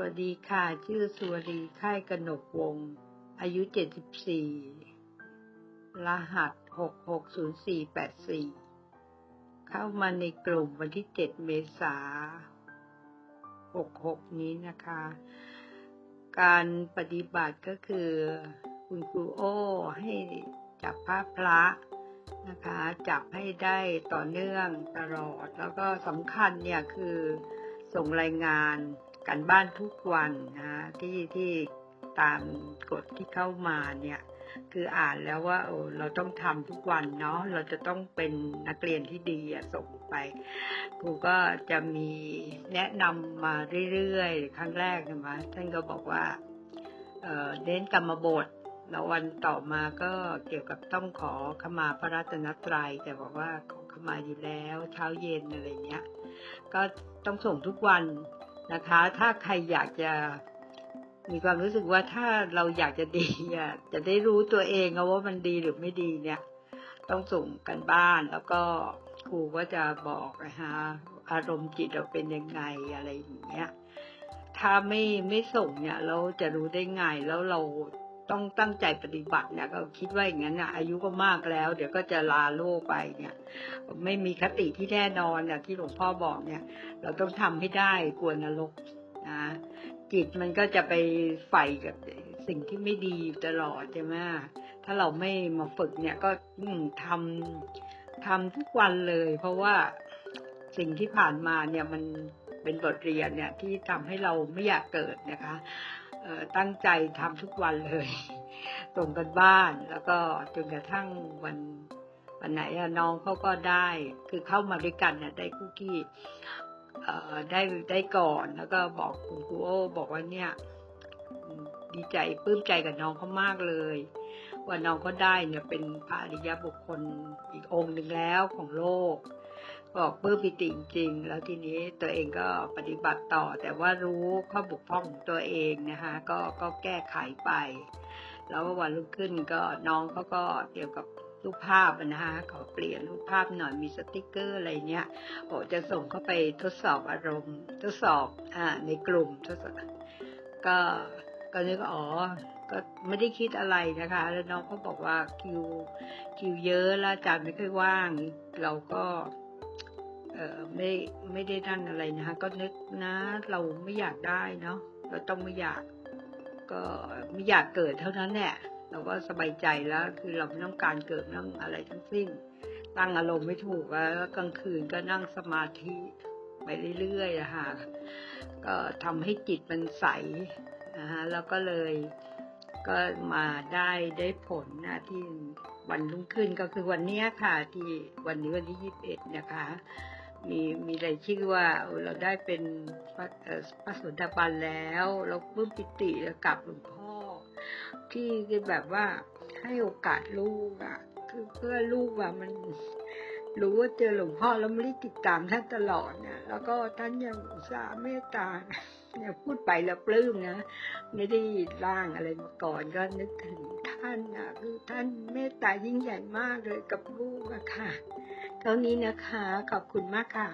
วัสดีค่ะ ชื่อสุวรีค่ายกนกวงศ์อายุ 74 รหัส 660484 เข้ามาในกลุ่มวันที่ 7 เมษา66 นี้นะคะ การปฏิบัติก็คือคุณครูโอให้จับภาพพระนะคะ จับให้ได้ต่อเนื่องตลอด แล้วก็สำคัญเนี่ยคือส่งรายงาน กันบ้านทุกวันนะที่ที่ตามกฎที่เข้ามาเนี่ย คืออ่านแล้วว่าโอ้เราต้องทำทุกวันเนาะเราจะต้องเป็นนักเรียนที่ดีส่งไปครูก็จะมีแนะนำมาเรื่อยๆครั้งแรกใช่ไหมท่านก็บอกว่าเอ่อเน้นกรรมบทแล้ววันต่อมาก็เกี่ยวกับต้องขอขมาพระรัตนตรัย แต่บอกว่าขอขมาอยู่แล้ว เช้าเย็นอะไรเงี้ย ก็ต้องส่งทุกวัน นะคะ ถ้าใครอยากจะมีความรู้สึกว่าถ้าเราอยากจะดีอะจะได้รู้ตัวเองว่ามันดีหรือไม่ดีเนี่ย ต้องส่งกันบ้านแล้วก็ครูก็จะบอกนะคะอารมณ์จิตเราเป็นยังไงอะไรอย่างเงี้ย ถ้าไม่ไม่ส่งเนี่ยเราจะรู้ได้ไงแล้วเรา ต้องตั้งใจปฏิบัติเนี่ยก็คิดว่าอย่างนั้นนะอายุก็มากแล้ว เดี๋ยวก็จะลาโลกไปเนี่ย ไม่มีคติที่แน่นอนอย่างที่หลวงพ่อบอกเนี่ย เราต้องทำให้ได้กลัวนรกนะจิตมันก็จะไปใฝ่กับสิ่งที่ไม่ดีตลอดใช่ไหมถ้าเราไม่มาฝึกเนี่ยก็อืมทำทำทุกวันเลย เพราะว่าสิ่งที่ผ่านมาเนี่ยมันเป็นบทเรียนเนี่ยที่ทำให้เราไม่อยากเกิดนะคะ ตั้งใจทำทุกวันเลย ตรงกันบ้านแล้วก็จนกระทั่งวันวันไหนน้องเขาก็ได้ คือเข้ามาด้วยกันเนี่ยได้คุกกี้ได้ได้ก่อนแล้วก็บอกคุณครูโอบอกว่าเนี่ย ดีใจปลื้มใจกับน้องเขามากเลย ว่าน้องก็ได้เนี่ยเป็นพระอริยบุคคลอีกองค์หนึ่งแล้วของโลก บอกปลื้มปิติจริงๆ แล้วทีนี้ตัวเองก็ปฏิบัติต่อ แต่ว่ารู้ข้อบกพร่องของตัวเองนะคะก็ก็แก้ไขไป แล้ววันรุ่งขึ้นก็น้องเขาก็เกี่ยวกับรูปภาพนะคะขอเปลี่ยนรูปภาพหน่อยมีสติกเกอร์อะไรเนี้ยโอจะส่งเข้าไปทดสอบอารมณ์ ทดสอบอ่าในกลุ่มทดสอบก็ก็นึกอ๋อก็ไม่ได้คิดอะไรนะคะ แล้วน้องเขาบอกว่าคิวคิวเยอะแล้วอาจารย์ไม่ค่อยว่าง เราก็ ไม่ไม่ได้นั่นอะไรนะคะก็นึกนะเราไม่อยากได้เนาะเราต้องไม่อยาก ก็ไม่อยากเกิดเท่านั้นแหละเราก็สบายใจแล้ว คือเราไม่ต้องการเกิดไม่ต้องอะไรทั้งสิ้น ตั้งอารมณ์ไม่ถูกแล้วกลางคืนก็นั่งสมาธิไปเรื่อยๆอะค่ะก็ทำให้จิตมันใสนะฮะแล้วก็เลยก็มาได้ได้ผลนะที่ วันรุ่งขึ้นก็คือวันนี้ค่ะที่วันนี้วันที่ยี่สิบเอ็ดนะคะมีมีรายชื่อว่าเราได้เป็นพระพระสดาบันแล้ว เราปลื้มปิติแล้วกับหลวงพ่อ ที่แบบว่าให้โอกาสลูกอะคือเพื่อลูกว่ามันรู้ว่าเจอหลวงพ่อแล้วไม่ได้ติดตามท่านตลอดนะแล้วก็ท่านยังอุตส่าห์เมตตาเนี่ยพูดไปแล้วปลื้มนะ ไม่ได้ร่างอะไรมาก่อนก็นึกถึงานนะคือท่านเมตตายิ่งใหญ่มากเลยกับลูกอะค่ะ เท่านี้นะคะ ขอบคุณมากค่ะ